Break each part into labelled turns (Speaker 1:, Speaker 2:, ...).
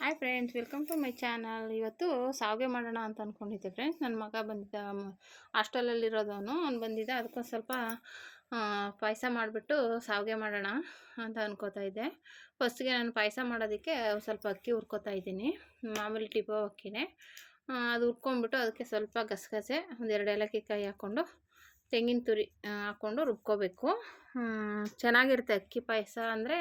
Speaker 1: Hi friends welcome to my channel ಇವತ್ತು ಸಾವಿಗೆ ಮಾಡೋಣ ಅಂತ ಅಂದ್ಕೊಂಡಿದ್ದೆ ಫ್ರೆಂಡ್ಸ್ ನನ್ನ ಮಗ ಬಂದಿದ್ದ ಹಾಸ್ಟೆಲಲ್ಲಿರೋದವನು ಅವ್ನು ಬಂದಿದ್ದ, ಅದಕ್ಕೊಂದು ಸ್ವಲ್ಪ ಪಾಯಸ ಮಾಡಿಬಿಟ್ಟು ಸಾವಿಗೆ ಮಾಡೋಣ ಅಂತ ಅನ್ಕೋತಾ ಇದ್ದೆ. ಫಸ್ಟ್ಗೆ ನಾನು ಪಾಯಸ ಮಾಡೋದಕ್ಕೆ ಸ್ವಲ್ಪ ಅಕ್ಕಿ ಹುರ್ಕೋತಾ ಇದ್ದೀನಿ. ಮಾಮೂಲಿ ಟಿಪೋ ಅಕ್ಕಿನೇ. ಅದು ಹುರ್ಕೊಂಡ್ಬಿಟ್ಟು ಅದಕ್ಕೆ ಸ್ವಲ್ಪ ಗಸಗಸೆ ಒಂದೆರಡು ಏಲಕ್ಕಿ ಕಾಯಿ ಹಾಕ್ಕೊಂಡು ತೆಂಗಿನ ತುರಿ ಹಾಕ್ಕೊಂಡು ರುಬ್ಕೋಬೇಕು. ಚೆನ್ನಾಗಿರುತ್ತೆ ಅಕ್ಕಿ ಪಾಯಸ ಅಂದರೆ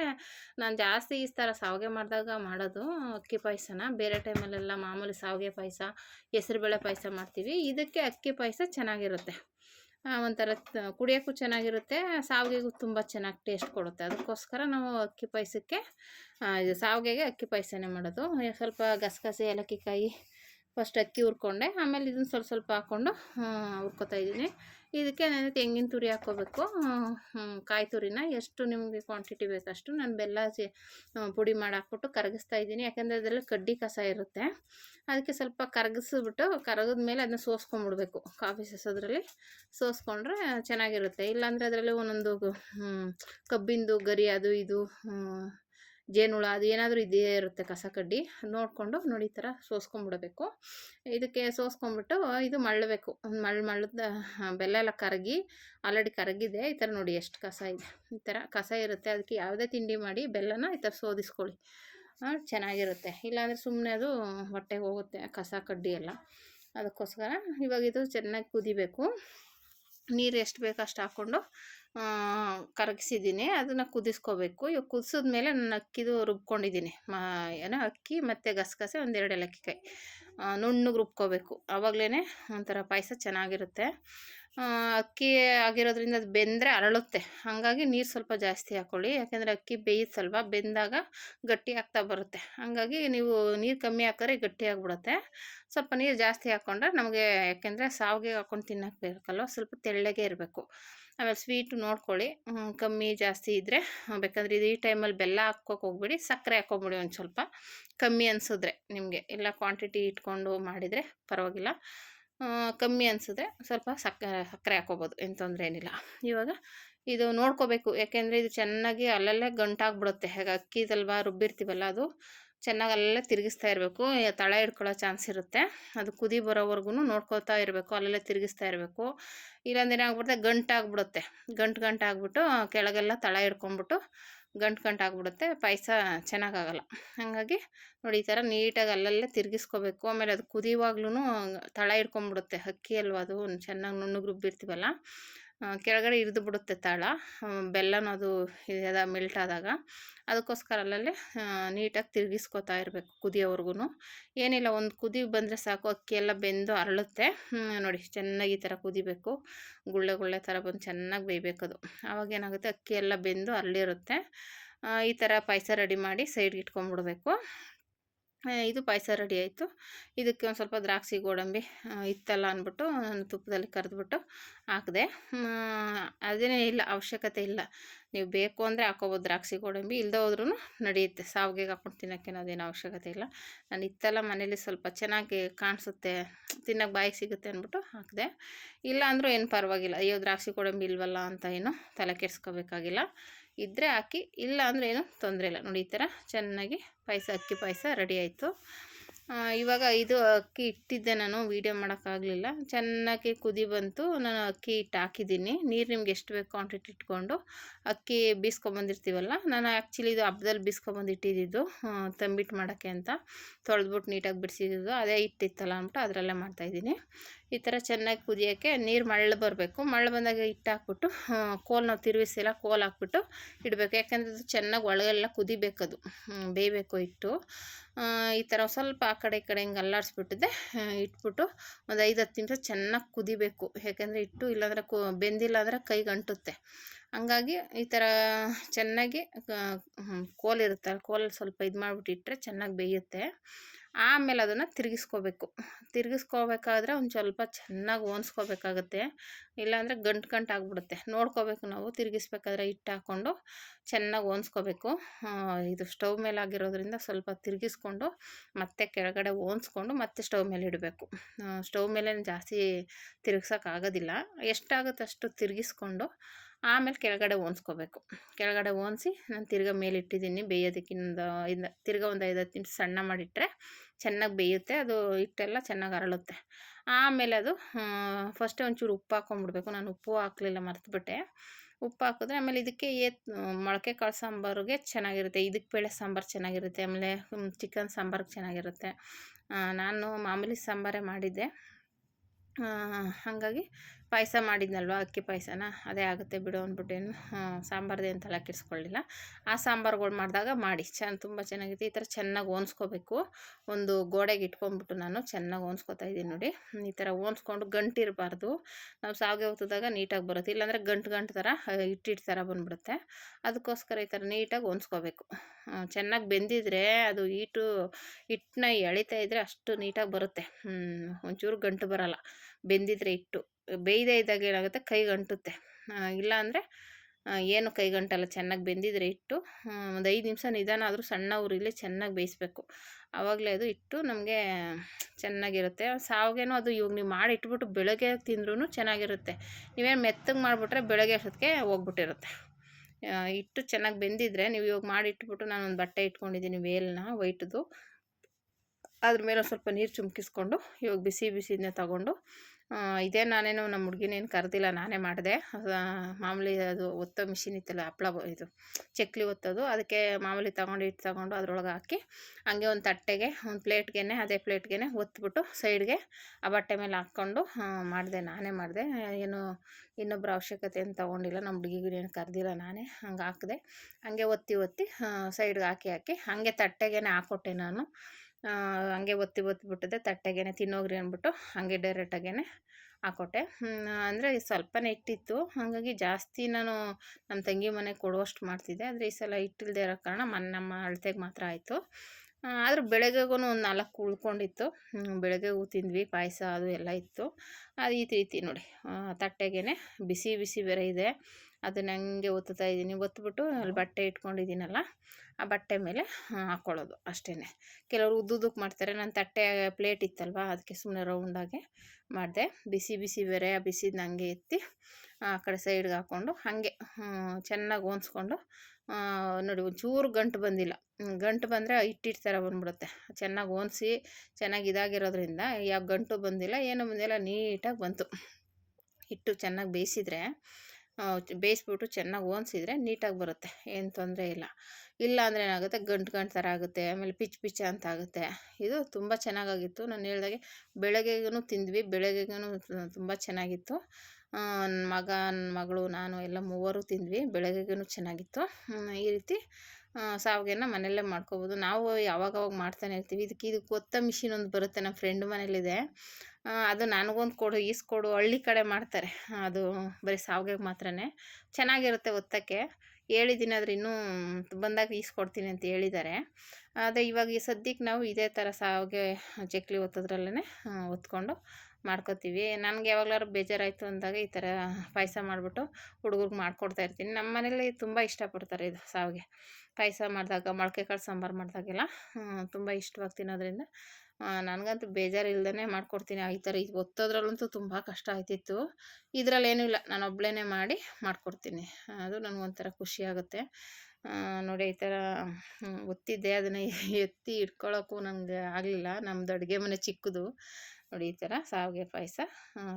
Speaker 1: ನಾನು ಜಾಸ್ತಿ ಈ ಥರ ಸಾವಿಗೆ ಮಾಡಿದಾಗ ಮಾಡೋದು ಅಕ್ಕಿ ಪಾಯಸನ. ಬೇರೆ ಟೈಮಲ್ಲೆಲ್ಲ ಮಾಮೂಲಿ ಸಾವಿಗೆ ಪಾಯಸ ಹೆಸರುಬೇಳೆ ಪಾಯಸ ಮಾಡ್ತೀವಿ. ಇದಕ್ಕೆ ಅಕ್ಕಿ ಪಾಯಸ ಚೆನ್ನಾಗಿರುತ್ತೆ. ಒಂಥರ ಕುಡಿಯೋಕ್ಕೂ ಚೆನ್ನಾಗಿರುತ್ತೆ, ಸಾವಿಗೆಗೂ ತುಂಬ ಚೆನ್ನಾಗಿ ಟೇಸ್ಟ್ ಕೊಡುತ್ತೆ. ಅದಕ್ಕೋಸ್ಕರ ನಾವು ಅಕ್ಕಿ ಪಾಯಸಕ್ಕೆ ಸಾವಿಗೆಗೆ ಅಕ್ಕಿ ಪಾಯಸನೇ ಮಾಡೋದು. ಸ್ವಲ್ಪ ಗಸಗಸೆ ಏಲಕ್ಕಿ ಕಾಯಿ ಫಸ್ಟ್ ಅಕ್ಕಿ ಹುರ್ಕೊಂಡೆ, ಆಮೇಲೆ ಇದನ್ನು ಸ್ವಲ್ಪ ಸ್ವಲ್ಪ ಹಾಕ್ಕೊಂಡು ಹುರ್ಕೊತಾ ಇದ್ದೀನಿ. ಇದಕ್ಕೆ ನಾನು ತೆಂಗಿನ ತುರಿ ಹಾಕ್ಕೋಬೇಕು ಕಾಯಿ ತುರಿನ ಎಷ್ಟು ನಿಮಗೆ ಕ್ವಾಂಟಿಟಿ ಬೇಕಷ್ಟು ನಾನು ಬೆಲ್ಲ ಪುಡಿ ಮಾಡಿ ಹಾಕ್ಬಿಟ್ಟು ಕರಗಿಸ್ತಾ ಇದ್ದೀನಿ. ಯಾಕೆಂದರೆ ಅದರಲ್ಲಿ ಕಡ್ಡಿ ಕಸ ಇರುತ್ತೆ. ಅದಕ್ಕೆ ಸ್ವಲ್ಪ ಕರಗಿಸ್ಬಿಟ್ಟು ಕರಗಿದ ಮೇಲೆ ಅದನ್ನ ಸೋಸ್ಕೊಂಡ್ಬಿಡ್ಬೇಕು ಕಾಫಿ ಸೋಸೋದ್ರಲ್ಲಿ ಸೋಸ್ಕೊಂಡ್ರೆ ಚೆನ್ನಾಗಿರುತ್ತೆ. ಇಲ್ಲಾಂದರೆ ಅದರಲ್ಲಿ ಒಂದೊಂದು ಕಬ್ಬಿಂದು, ಗರಿ ಅದು ಇದು ಹ್ಮ್, ಜೇನುಹುಳ ಅದು ಏನಾದರೂ ಇದೇ ಇರುತ್ತೆ ಕಸ ಕಡ್ಡಿ ನೋಡಿಕೊಂಡು ನೋಡಿ ಈ ಥರ ಸೋಸ್ಕೊಂಬಿಡಬೇಕು. ಇದಕ್ಕೆ ಸೋಸ್ಕೊಂಬಿಟ್ಟು ಇದು ಮಳ್ಳಬೇಕು. ಮಳ್ ಮಳ್ಳದ ಬೆಲ್ಲ ಎಲ್ಲ ಕರಗಿ ಆಲ್ರೆಡಿ ಕರಗಿದೆ. ಈ ಥರ ನೋಡಿ ಎಷ್ಟು ಕಸ ಇದೆ. ಈ ಥರ ಕಸ ಇರುತ್ತೆ. ಅದಕ್ಕೆ ಯಾವುದೇ ತಿಂಡಿ ಮಾಡಿ ಬೆಲ್ಲನ ಈ ಥರ ಸೋದಿಸ್ಕೊಳ್ಳಿ. ಚೆನ್ನಾಗಿರುತ್ತೆ. ಇಲ್ಲಾಂದರೆ ಸುಮ್ಮನೆ ಅದು ಹೊಟ್ಟೆಗೆ ಹೋಗುತ್ತೆ ಕಸ ಕಡ್ಡಿ ಎಲ್ಲ. ಅದಕ್ಕೋಸ್ಕರ ಇವಾಗ ಇದು ಚೆನ್ನಾಗಿ ಕುದಿಬೇಕು. ನೀರು ಎಷ್ಟು ಬೇಕು ಅಷ್ಟು ಹಾಕ್ಕೊಂಡು ಕರಗಿಸಿದ್ದೀನಿ. ಅದನ್ನು ಕುದಿಸ್ಕೋಬೇಕು. ಇವಾಗ ಕುದಿಸಿದ ಮೇಲೆ ನಾನು ಅಕ್ಕಿದು ರುಬ್ಕೊಂಡಿದ್ದೀನಿ. ಮಾ, ಏನೋ ಅಕ್ಕಿ ಮತ್ತು ಗಸಗಸೆ ಒಂದೆರಡು ಏಲಕ್ಕಿಕಾಯಿ. ನುಣ್ಣಗೆ ರುಬ್ಕೋಬೇಕು. ಆವಾಗಲೇ ಒಂಥರ ಪಾಯಸ ಚೆನ್ನಾಗಿರುತ್ತೆ. ಅಕ್ಕಿ ಆಗಿರೋದ್ರಿಂದ ಅದು ಬೆಂದರೆ ಅರಳುತ್ತೆ. ಹಾಗಾಗಿ ನೀರು ಸ್ವಲ್ಪ ಜಾಸ್ತಿ ಹಾಕ್ಕೊಳ್ಳಿ ಯಾಕೆಂದರೆ ಅಕ್ಕಿ ಬೇಯಿಸಲ್ವ? ಬೆಂದಾಗ ಗಟ್ಟಿ ಆಗ್ತಾ ಬರುತ್ತೆ. ಹಾಗಾಗಿ ನೀವು ನೀರು ಕಮ್ಮಿ ಹಾಕಿದ್ರೆ ಗಟ್ಟಿ ಆಗಿಬಿಡುತ್ತೆ. ಸ್ವಲ್ಪ ನೀರು ಜಾಸ್ತಿ ಹಾಕ್ಕೊಂಡ್ರೆ ನಮಗೆ ಯಾಕೆಂದರೆ ಸಾವಿಗೆ ಹಾಕ್ಕೊಂಡು ತಿನ್ನಕ್ಕೆ ಬೇಕಲ್ವ? ಸ್ವಲ್ಪ ತೆಳ್ಳಗೆ ಇರಬೇಕು. ಆಮೇಲೆ ಸ್ವೀಟು ನೋಡ್ಕೊಳ್ಳಿ. ಕಮ್ಮಿ ಜಾಸ್ತಿ ಇದ್ದರೆ ಬೇಕಂದರೆ ಇದು ಈ ಟೈಮಲ್ಲಿ ಬೆಲ್ಲ ಹಾಕ್ಕೋಕೆ ಹೋಗ್ಬಿಡಿ, ಸಕ್ಕರೆ ಹಾಕ್ಕೊಂಬಿಡಿ ಒಂದು ಸ್ವಲ್ಪ. ಕಮ್ಮಿ ಅನಿಸಿದ್ರೆ ನಿಮಗೆ. ಇಲ್ಲ ಕ್ವಾಂಟಿಟಿ ಇಟ್ಕೊಂಡು ಮಾಡಿದರೆ ಪರವಾಗಿಲ್ಲ. ಕಮ್ಮಿ ಅನಿಸಿದ್ರೆ ಸ್ವಲ್ಪ ಸಕ್ಕರೆ ಸಕ್ಕರೆ ಹಾಕ್ಕೋಬೋದು, ಏನು ತೊಂದರೆ ಏನಿಲ್ಲ. ಇವಾಗ ಇದು ನೋಡ್ಕೋಬೇಕು. ಯಾಕೆಂದರೆ ಇದು ಚೆನ್ನಾಗಿ ಅಲ್ಲಲ್ಲೇ ಗಂಟಾಗ್ಬಿಡುತ್ತೆ. ಹೇಗೆ ಅಕ್ಕಿದಲ್ವಾ ರುಬ್ಬಿರ್ತೀವಲ್ಲ ಅದು. ಚೆನ್ನಾಗಿ ಅಲ್ಲೇ ತಿರುಗಿಸ್ತಾ ಇರಬೇಕು. ತಳ ಹಿಡ್ಕೊಳ್ಳೋ ಚಾನ್ಸ್ ಇರುತ್ತೆ. ಅದು ಕುದಿ ಬರೋವರೆಗೂ ನೋಡ್ಕೊಳ್ತಾ ಇರಬೇಕು. ಅಲ್ಲಲ್ಲೇ ತಿರುಗಿಸ್ತಾ ಇರಬೇಕು. ಇಲ್ಲಾಂದ್ರೆ ಏನಾಗ್ಬಿಡುತ್ತೆ? ಗಂಟಾಗ್ಬಿಡುತ್ತೆ ಗಂಟು ಗಂಟು ಆಗ್ಬಿಟ್ಟು ಕೆಳಗೆಲ್ಲ ತಳ ಹಿಡ್ಕೊಂಬಿಟ್ಟು ಗಂಟು ಗಂಟು ಆಗ್ಬಿಡುತ್ತೆ. ಪಾಯಸ ಚೆನ್ನಾಗಾಗಲ್ಲ. ಹಾಗಾಗಿ ನೋಡಿ ಈ ಥರ ನೀಟಾಗಿ ಅಲ್ಲಲ್ಲೇ ತಿರುಗಿಸ್ಕೋಬೇಕು. ಆಮೇಲೆ ಅದು ಕುದಿಯುವಾಗ್ಲೂ ತಳ ಹಿಡ್ಕೊಂಬಿಡುತ್ತೆ ಅಕ್ಕಿ ಅಲ್ವಾ ಅದು? ಚೆನ್ನಾಗಿ ನುಣ್ಣಗೆ ರುಬ್ಬಿರ್ತೀವಲ್ಲ? ಕೆಳಗಡೆ ಇರಿದು ಬಿಡುತ್ತೆ ತಾಳ. ಬೆಲ್ಲನದು ಬೆಲ್ಲನೂ ಅದು ಮೆಲ್ಟ್ ಆದಾಗ. ಅದಕ್ಕೋಸ್ಕರ ಅಲ್ಲಲ್ಲೇ ನೀಟಾಗಿ ತಿರುಗಿಸ್ಕೊತಾ ಇರಬೇಕು ಕುದಿಯೋವರೆಗೂ ಏನಿಲ್ಲ, ಒಂದು ಕುದಿ ಬಂದರೆ ಸಾಕು ಅಕ್ಕಿ ಎಲ್ಲ ಬೆಂದು ಅರಳುತ್ತೆ. ನೋಡಿ, ಚೆನ್ನಾಗಿ ಈ ಥರ ಕುದಿಬೇಕು. ಗುಳ್ಳೆ ಗುಳ್ಳೆ ಥರ ಬಂದು ಚೆನ್ನಾಗಿ ಬೇಯಬೇಕದು. ಆವಾಗ ಏನಾಗುತ್ತೆ ಅಕ್ಕಿ ಎಲ್ಲ ಬೆಂದು ಅರಳಿರುತ್ತೆ. ಈ ಥರ ಪಾಯಸ ರೆಡಿ ಮಾಡಿ ಸೈಡ್ಗೆ ಇಟ್ಕೊಂಡ್ಬಿಡ್ಬೇಕು. ಇದು ಪಾಯಸ ರೆಡಿ ಆಯಿತು. ಇದಕ್ಕೆ ಒಂದು ಸ್ವಲ್ಪ ದ್ರಾಕ್ಷಿ, ಗೋಡಂಬಿ ಇತ್ತಲ್ಲ ಅಂದ್ಬಿಟ್ಟು ತುಪ್ಪದಲ್ಲಿ ಕರೆದ್ಬಿಟ್ಟು ಹಾಕಿದೆ. ಅದೇನೇ ಇಲ್ಲ, ಅವಶ್ಯಕತೆ ಇಲ್ಲ. ನೀವು ಬೇಕು ಅಂದರೆ ಹಾಕೋಬೋದು ದ್ರಾಕ್ಷಿ ಗೋಡಂಬಿ ಇಲ್ಲದೆ ಹೋದ್ರೂ ನಡೆಯುತ್ತೆ. ಸಾವಿಗೆ ಹಾಕ್ಕೊಂಡು ತಿನ್ನೋಕ್ಕೆ ಅನ್ನೋದೇನು ಅವಶ್ಯಕತೆ ಇಲ್ಲ. ನಾನು ಇತ್ತಲ್ಲ ಮನೇಲಿ ಸ್ವಲ್ಪ ಚೆನ್ನಾಗಿ ಕಾಣಿಸುತ್ತೆ, ತಿನ್ನೋಕೆ ಬಾಯಿಗೆ ಸಿಗುತ್ತೆ ಅಂದ್ಬಿಟ್ಟು ಹಾಕಿದೆ. ಇಲ್ಲ ಅಂದರೂ ಏನು ಪರವಾಗಿಲ್ಲ. ಅಯ್ಯೋ, ದ್ರಾಕ್ಷಿ ಗೋಡಂಬಿ ಇಲ್ವಲ್ಲ ಅಂತ ಏನು ತಲೆ ಕೆಡಿಸ್ಕೋಬೇಕಾಗಿಲ್ಲ. ಇದ್ದರೆ ಹಾಕಿ, ಇಲ್ಲ ಅಂದರೆ ಏನು ತೊಂದರೆ ಇಲ್ಲ. ನೋಡಿ ಈ ಥರ ಚೆನ್ನಾಗಿ ಪಾಯಸ, ಅಕ್ಕಿ ಪಾಯಸ ರೆಡಿ ಆಯಿತು. ಇವಾಗ ಇದು ಅಕ್ಕಿ ಇಟ್ಟಿದ್ದೆ ನಾನು ವೀಡಿಯೋ ಮಾಡೋಕ್ಕಾಗಲಿಲ್ಲ. ಚೆನ್ನಾಗಿ ಕುದಿ ಬಂತು. ನಾನು ಅಕ್ಕಿ ಹಿಟ್ಟು ಹಾಕಿದ್ದೀನಿ. ನೀರು ನಿಮ್ಗೆ ಎಷ್ಟು ಬೇಕು ಕ್ವಾಂಟಿಟಿ ಇಟ್ಕೊಂಡು ಅಕ್ಕಿ ಬೀಸ್ಕೊಂಬಂದಿರ್ತೀವಲ್ಲ, ನಾನು ಆ್ಯಕ್ಚುಲಿ ಇದು ಹಬ್ಬದಲ್ಲಿ ಬೀಸ್ಕೊಂಬಂದಿಟ್ಟಿದ್ದು ತಂಬಿಟ್ಟು ಮಾಡೋಕ್ಕೆ ಅಂತ. ತೊಳೆದ್ಬಿಟ್ಟು ನೀಟಾಗಿ ಬಿಡಿಸಿದ್ದು. ಅದೇ ಇಟ್ಟಿತ್ತಲ್ಲ ಅಂದ್ಬಿಟ್ಟು ಅದರಲ್ಲೇ ಮಾಡ್ತಾಯಿದ್ದೀನಿ ಈ ಥರ ಚೆನ್ನಾಗಿ ಕುದಿಯೋಕ್ಕೆ ನೀರು ಮಳ್ಳು ಬರಬೇಕು. ಮಳ್ಳು ಬಂದಾಗ ಹಿಟ್ಟು ಹಾಕ್ಬಿಟ್ಟು ಕೋಲ್ ನಾವು ತಿರುಗಿಸಿಲ್ಲ ಕೋಲ್ ಹಾಕ್ಬಿಟ್ಟು ಇಡಬೇಕು. ಯಾಕಂದರೆ ಅದು ಚೆನ್ನಾಗಿ ಒಳಗೆಲ್ಲ ಕುದಿಬೇಕದು ಬೇಯಬೇಕು ಹಿಟ್ಟು. ಈ ಥರ ಸ್ವಲ್ಪ ಆ ಕಡೆ ಈ ಕಡೆ ಹಿಂಗೆ ಅಲ್ಲಾಡಿಸ್ಬಿಟ್ಟಿದೆ ಇಟ್ಬಿಟ್ಟು ಒಂದು ಐದು ಹತ್ತು ನಿಮಿಷ ಚೆನ್ನಾಗಿ ಕುದಿಬೇಕು. ಯಾಕೆಂದರೆ ಹಿಟ್ಟು ಇಲ್ಲಾಂದರೆ ಕು ಬೆಂದಿಲ್ಲ ಅಂದರೆ ಕೈಗೆ ಅಂಟುತ್ತೆ ಹಂಗಾಗಿ ಈ ಥರ ಚೆನ್ನಾಗಿ ಕೋಲ್ ಇರುತ್ತೆ ಕೋಲ್ ಸ್ವಲ್ಪ ಇದು ಮಾಡಿಬಿಟ್ಟಿಟ್ರೆ ಚೆನ್ನಾಗಿ ಬೇಯುತ್ತೆ. ಆಮೇಲೆ ಅದನ್ನು ತಿರುಗಿಸ್ಕೋಬೇಕು. ತಿರುಗಿಸ್ಕೋಬೇಕಾದ್ರೆ ಒಂದು ಸ್ವಲ್ಪ ಚೆನ್ನಾಗಿ ಓನ್ಸ್ಕೋಬೇಕಾಗುತ್ತೆ ಇಲ್ಲಾಂದರೆ ಗಂಟು ಗಂಟು ಆಗಿಬಿಡುತ್ತೆ. ನೋಡ್ಕೋಬೇಕು ನಾವು, ತಿರುಗಿಸ್ಬೇಕಾದ್ರೆ ಹಿಟ್ಟು ಹಾಕ್ಕೊಂಡು ಚೆನ್ನಾಗಿ ಓನ್ಸ್ಕೋಬೇಕು ಇದು ಸ್ಟವ್ ಮೇಲೆ ಆಗಿರೋದ್ರಿಂದ ಸ್ವಲ್ಪ ತಿರುಗಿಸ್ಕೊಂಡು ಮತ್ತೆ ಕೆಳಗಡೆ ಓನ್ಸ್ಕೊಂಡು ಮತ್ತೆ ಸ್ಟವ್ ಮೇಲೆ ಇಡಬೇಕು. ಸ್ಟವ್ ಮೇಲೆ ಜಾಸ್ತಿ ತಿರುಗ್ಸೋಕ್ಕಾಗೋದಿಲ್ಲ ಎಷ್ಟಾಗುತ್ತೆ ಅಷ್ಟು ತಿರುಗಿಸ್ಕೊಂಡು ಆಮೇಲೆ ಕೆಳಗಡೆ ಓನ್ಸ್ಕೋಬೇಕು ಕೆಳಗಡೆ ಓನ್ಸಿ ನಾನು ತಿರ್ಗಾ ಮೇಲೆ ಇಟ್ಟಿದ್ದೀನಿ ಬೇಯೋದಕ್ಕಿಂತ ಇಂದ ತಿರ್ಗಾ ಒಂದು ಐದು ಹತ್ತು ನಿಮಿಷ ಸಣ್ಣ ಮಾಡಿಟ್ಟರೆ ಚೆನ್ನಾಗಿ ಬೇಯುತ್ತೆ, ಅದು ಹಿಟ್ಟೆಲ್ಲ ಚೆನ್ನಾಗಿ ಅರಳುತ್ತೆ. ಆಮೇಲೆ ಅದು ಫಸ್ಟೇ ಒಂಚೂರು ಉಪ್ಪು ಹಾಕೊಂಡ್ಬಿಡ್ಬೇಕು ನಾನು ಉಪ್ಪು ಹಾಕಲಿಲ್ಲ, ಮರೆತುಬಿಟ್ಟೆ. ಉಪ್ಪು ಹಾಕಿದ್ರೆ ಆಮೇಲೆ ಇದಕ್ಕೆ ಏತ್ ಮೊಳಕೆ ಕಾಳು ಸಾಂಬಾರಿಗೆ ಚೆನ್ನಾಗಿರುತ್ತೆ. ಇದಕ್ಕೆ ಬೇಳೆ ಸಾಂಬಾರು ಚೆನ್ನಾಗಿರುತ್ತೆ. ಆಮೇಲೆ ಚಿಕನ್ ಸಾಂಬಾರಿಗೆ ಚೆನ್ನಾಗಿರುತ್ತೆ. ನಾನು ಮಾಮೂಲಿ ಸಾಂಬಾರೇ ಮಾಡಿದ್ದೆ. ಹಾಗಾಗಿ ಪಾಯಸ ಮಾಡಿದ್ನಲ್ವ ಅಕ್ಕಿ ಪಾಯಸನ? ಅದೇ ಆಗುತ್ತೆ ಬಿಡು ಅಂದ್ಬಿಟ್ಟೇನು ಸಾಂಬಾರ್ದೇ ಅಂತ ಕೆಡಿಸ್ಕೊಳ್ಳಿಲ್ಲ ಆ ಸಾಂಬಾರುಗಳು ಮಾಡಿದಾಗ ಮಾಡಿ ಚೆನ್ನ ತುಂಬ ಚೆನ್ನಾಗಿತ್ತು ಈ ಥರ ಚೆನ್ನಾಗಿ ಓನ್ಸ್ಕೋಬೇಕು. ಒಂದು ಗೋಡೆಗೆ ಇಟ್ಕೊಂಡ್ಬಿಟ್ಟು ನಾನು ಚೆನ್ನಾಗಿ ಓನ್ಸ್ಕೋತಾ ಇದ್ದೀನಿ ನೋಡಿ. ಈ ಥರ ಓನ್ಸ್ಕೊಂಡು ಗಂಟಿರಬಾರ್ದು. ನಾವು ಸಾವಿಗೆ ಹೊತ್ತಿದಾಗ ನೀಟಾಗಿ ಬರುತ್ತೆ. ಇಲ್ಲಾಂದರೆ ಗಂಟು ಗಂಟು ಥರ ಹಿಟ್ಟಿಟ್ಟು ಥರ ಬಂದುಬಿಡುತ್ತೆ. ಅದಕ್ಕೋಸ್ಕರ ಈ ಥರ ನೀಟಾಗಿ ಓನ್ಸ್ಕೋಬೇಕು. ಚೆನ್ನಾಗಿ ಬೆಂದಿದ್ರೆ ಅದು ಹೀಟು, ಹಿಟ್ಟನ್ನ ಎಳಿತಾ ಇದ್ದರೆ ಅಷ್ಟು ನೀಟಾಗಿ ಬರುತ್ತೆ. ಒಂಚೂರು ಗಂಟು ಬರಲ್ಲ. ಬೆಂದಿದ್ರೆ ಹಿಟ್ಟು. ಬೇಯ್ದೇ ಇದ್ದಾಗ ಏನಾಗುತ್ತೆ? ಕೈ ಗಂಟುತ್ತೆ. ಇಲ್ಲ ಅಂದರೆ ಏನು ಕೈಗಂಟಲ್ಲ ಚೆನ್ನಾಗಿ ಬೆಂದಿದ್ರೆ ಇಟ್ಟು ಒಂದು ಐದು ನಿಮಿಷ ನಿಧಾನ ಆದರೂ ಸಣ್ಣ ಉರಿಲಿ ಚೆನ್ನಾಗಿ ಬೇಯಿಸ್ಬೇಕು. ಆವಾಗಲೇ ಅದು ಇಟ್ಟು ನಮಗೆ ಚೆನ್ನಾಗಿರುತ್ತೆ. ಸಾವಾಗೇನೋ ಅದು ಇವಾಗ ನೀವು ಮಾಡಿ ಇಟ್ಬಿಟ್ಟು ಬೆಳಗ್ಗೆ ತಿಂದ್ರೂ ಚೆನ್ನಾಗಿರುತ್ತೆ. ನೀವೇನು ಮೆತ್ತಗೆ ಮಾಡಿಬಿಟ್ರೆ ಬೆಳಗ್ಗೆ ಅಷ್ಟೊತ್ತಿಗೆ ಹೋಗ್ಬಿಟ್ಟಿರುತ್ತೆ. ಇಟ್ಟು ಚೆನ್ನಾಗಿ ಬೆಂದಿದ್ರೆ ನೀವು ಇವಾಗ ಮಾಡಿ ಇಟ್ಬಿಟ್ಟು ನಾನು ಒಂದು ಬಟ್ಟೆ ಇಟ್ಕೊಂಡಿದ್ದೀನಿ ವೇಲ್ನ, ವೈಟ್ದು. ಅದ್ರ ಮೇಲೆ ಒಂದು ಸ್ವಲ್ಪ ನೀರು ಚುಮ್ಕಿಸ್ಕೊಂಡು ಇವಾಗ ಬಿಸಿ ಬಿಸಿದನ್ನೇ ತಗೊಂಡು ಇದೇ ನಾನೇನು ನಮ್ಮ ಹುಡುಗಿನೇನು ಕರೆದಿಲ್ಲ, ನಾನೇ ಮಾಡಿದೆ. ಮಾಮೂಲಿ ಅದು ಒತ್ತೋ ಮಿಷಿನ್ ಇತ್ತಲ್ಲ, ಹಪ್ಳ ಇದು ಚಕ್ಲಿ ಒತ್ತೋದು, ಅದಕ್ಕೆ ಮಾಮೂಲಿ ತೊಗೊಂಡು ಇಟ್ಟು ತೊಗೊಂಡು ಅದ್ರೊಳಗೆ ಹಾಕಿ, ಹಂಗೆ ಒಂದು ತಟ್ಟೆಗೆ, ಒಂದು ಪ್ಲೇಟ್ಗೆ ಅದೇ ಪ್ಲೇಟ್ಗೆ ಒತ್ಬಿಟ್ಟು ಸೈಡ್ಗೆ ಆ ಬಟ್ಟೆ ಮೇಲೆ ಹಾಕ್ಕೊಂಡು ಮಾಡಿದೆ, ನಾನೇ ಮಾಡಿದೆ. ಏನು ಇನ್ನೊಬ್ಬರ ಅವಶ್ಯಕತೆ ಏನು ತೊಗೊಂಡಿಲ್ಲ, ನಮ್ಮ ಹುಡುಗಿಗೂ ಏನು ಕರೆದಿಲ್ಲ, ನಾನೇ ಹಂಗೆ ಹಾಕಿದೆ. ಹಂಗೆ ಒತ್ತಿ ಒತ್ತಿ ಸೈಡ್ಗೆ ಹಾಕಿ ಹಾಕಿ, ಹಾಗೆ ತಟ್ಟೆಗೆ ಹಾಕ್ಕೊಟ್ಟೆ ನಾನು. ಹಂಗೆ ಒತ್ತಿ ಒತ್ತಿಬಿಟ್ಟಿದೆ ತಟ್ಟೆಗೇನೆ ತಿನ್ನೋಗ್ರಿ ಅಂದ್ಬಿಟ್ಟು ಹಂಗೆ ಡೈರೆಕ್ಟಾಗೇ ಹಾಕೊಟ್ಟೆ. ಅಂದರೆ ಸ್ವಲ್ಪನೇ ಇಟ್ಟಿತ್ತು ಹಾಗಾಗಿ ಜಾಸ್ತಿ ನಾನು ನಮ್ಮ ತಂಗಿ ಮನೆಗೆ ಕೊಡುವಷ್ಟು ಮಾಡ್ತಿದ್ದೆ. ಆದರೆ ಈ ಸಲ ಇಟ್ಟಿಲ್ಲದೆ ಇರೋ ಕಾರಣ ಮನೆ, ನಮ್ಮ ಅಳತೆಗೆ ಮಾತ್ರ ಆಯಿತು. ಆದರೂ ಬೆಳಗ್ಗೆಗೂ ಒಂದು ನಾಲ್ಕು ಉಳ್ಕೊಂಡಿತ್ತು. ಬೆಳಗ್ಗೆಗೂ ತಿಂದ್ವಿ, ಪಾಯಸ ಅದು ಎಲ್ಲ ಇತ್ತು. ಅದು ಈ ರೀತಿ ನೋಡಿ ತಟ್ಟೆಗೇನೆ ಬಿಸಿ ಬಿಸಿ ಬೇರೆ ಇದೆ. ಅದನ್ನ ಹಂಗೆ ಒತ್ತುತ್ತಾ ಇದ್ದೀನಿ. ಒತ್ಬಿಟ್ಟು ಅಲ್ಲಿ ಬಟ್ಟೆ ಇಟ್ಕೊಂಡಿದ್ದೀನಲ್ಲ ಆ ಬಟ್ಟೆ ಮೇಲೆ ಹಾಕ್ಕೊಳ್ಳೋದು ಅಷ್ಟೇ ಕೆಲವರು ಉದ್ದುದಕ್ಕೆ ಮಾಡ್ತಾರೆ. ನಾನು ತಟ್ಟೆ ಪ್ಲೇಟ್ ಇತ್ತಲ್ವ ಅದಕ್ಕೆ ಸುಮ್ಮನೆ ರೌಂಡಾಗೆ ಮಾಡಿದೆ. ಬಿಸಿ ಬಿಸಿ ಬೇರೆ ಆ ಬಿಸಿದ ಹಂಗೆ ಎತ್ತಿ ಆ ಕಡೆ ಸೈಡ್ಗೆ ಹಾಕ್ಕೊಂಡು ಹಾಗೆ ಚೆನ್ನಾಗಿ ಓನ್ಸ್ಕೊಂಡು ನೋಡಿ ಒಂಚೂರು ಗಂಟು ಬಂದಿಲ್ಲ. ಗಂಟು ಬಂದರೆ ಹಿಟ್ಟಿಟ್ಟು ಥರ ಬಂದ್ಬಿಡುತ್ತೆ. ಚೆನ್ನಾಗಿ ಓನ್ಸಿ ಚೆನ್ನಾಗಿ ಇದಾಗಿರೋದ್ರಿಂದ ಯಾವ ಗಂಟು ಬಂದಿಲ್ಲ ಏನೂ ಬಂದಿಲ್ಲ ನೀಟಾಗಿ ಬಂತು. ಹಿಟ್ಟು ಚೆನ್ನಾಗಿ ಬೇಯಿಸಿದ್ರೆ ಬೇಯಿಸ್ಬಿಟ್ಟು ಚೆನ್ನಾಗಿ ಓನ್ಸಿದ್ರೆ ನೀಟಾಗಿ ಬರುತ್ತೆ, ಏನು ತೊಂದರೆ ಇಲ್ಲ. ಇಲ್ಲ ಅಂದರೆ ಏನಾಗುತ್ತೆ, ಗಂಟು ಗಂಟು ಥರ ಆಗುತ್ತೆ, ಆಮೇಲೆ ಪಿಚ್ ಪಿಚ್ ಅಂತ ಆಗುತ್ತೆ. ಇದು ತುಂಬ ಚೆನ್ನಾಗಾಗಿತ್ತು. ನಾನು ಹೇಳ್ದಾಗೆ ಬೆಳಗ್ಗೆಗೂ ತಿಂದ್ವಿ ಬೆಳಗ್ಗೆಗೂ ತುಂಬ ಚೆನ್ನಾಗಿತ್ತು. ನನ್ನ ಮಗ ನನ್ನ ಮಗಳು, ನಾನು ಎಲ್ಲ ಮೂವರು ತಿಂದ್ವಿ ಬೆಳಗ್ಗೆಗೂ ಚೆನ್ನಾಗಿತ್ತು. ಈ ರೀತಿ ಸಾವಿಗೆನ ಮನೆಯಲ್ಲೇ ಮಾಡ್ಕೋಬೋದು. ನಾವು ಯಾವಾಗವಾಗ ಮಾಡ್ತಾನೆ ಇರ್ತೀವಿ, ಇದಕ್ಕೆ ಇದು ಕೊತ್ತ ಮಿಷಿನ್ ಒಂದು ಬರುತ್ತೆ ನಮ್ಮ ಫ್ರೆಂಡ್ ಮನೇಲಿದೆ ಅದು ನನಗೊಂದು ಕೊಡು ಈಸ್ಕೊಡು ಹಳ್ಳಿ ಕಡೆ ಮಾಡ್ತಾರೆ. ಅದು ಬರೀ ಶಾವಿಗೆಗೆ ಮಾತ್ರನೇ. ಚೆನ್ನಾಗಿರುತ್ತೆ ಒತ್ತಕ್ಕೆ. ಹೇಳಿದ್ದೀನಿ ಆದರೆ ಇನ್ನೂ ಬಂದಾಗ ಈಸ್ಕೊಡ್ತೀನಿ ಅಂತ ಹೇಳಿದ್ದಾರೆ. ಆದರೆ ಇವಾಗ ಈ ಸದ್ಯಕ್ಕೆ ನಾವು ಇದೇ ಥರ ಸಾವಿಗೆ, ಚಕ್ಲಿ ಒತ್ತೋದ್ರಲ್ಲೇ ಒತ್ಕೊಂಡು ಮಾಡ್ಕೋತೀವಿ. ನನಗೆ ಯಾವಾಗಲಾದ್ರು ಬೇಜಾರಾಯಿತು ಅಂದಾಗ ಈ ಥರ ಪಾಯಸ ಮಾಡಿಬಿಟ್ಟು ಹುಡುಗರಿಗೆ ಮಾಡ್ಕೊಡ್ತಾ ಇರ್ತೀನಿ. ನಮ್ಮ ಮನೇಲಿ ತುಂಬ ಇಷ್ಟಪಡ್ತಾರೆ ಇದು ಸಾವಿಗೆ. ಪಾಯಸ ಮಾಡಿದಾಗ ಮೊಳಕೆ ಕಾಳು ಸಾಂಬಾರು ಮಾಡಿದಾಗೆಲ್ಲ ತುಂಬ ಇಷ್ಟವಾಗಿ ತಿನ್ನೋದ್ರಿಂದ ನನಗಂತೂ ಬೇಜಾರು ಇಲ್ಲದೇ ಮಾಡ್ಕೊಡ್ತೀನಿ ಈ ಥರ ಇದು ಒತ್ತೋದ್ರಲ್ಲಂತೂ ತುಂಬ ಕಷ್ಟ ಆಯ್ತಿತ್ತು. ಏನೂ ಇಲ್ಲ. ನಾನು ಒಬ್ಬಳೇ ಮಾಡಿ ಮಾಡಿಕೊಡ್ತೀನಿ. ಅದು ನನಗೊಂಥರ ಖುಷಿ ಆಗುತ್ತೆ. ನೋಡಿ, ಈ ಥರ ಒತ್ತಿದ್ದೆ. ಅದನ್ನು ಎತ್ತಿ ಇಟ್ಕೊಳ್ಳೋಕ್ಕೂ ನನಗೆ ಆಗಲಿಲ್ಲ. ನಮ್ಮದು ಅಡುಗೆ ಮನೆ ಚಿಕ್ಕದು. ನೋಡಿ ಈ ಥರ ಶಾವಿಗೆ ಪಾಯಸ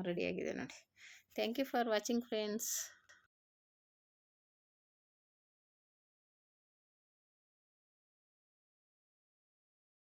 Speaker 1: ರೆಡಿಯಾಗಿದೆ ನೋಡಿ. Thank you for watching friends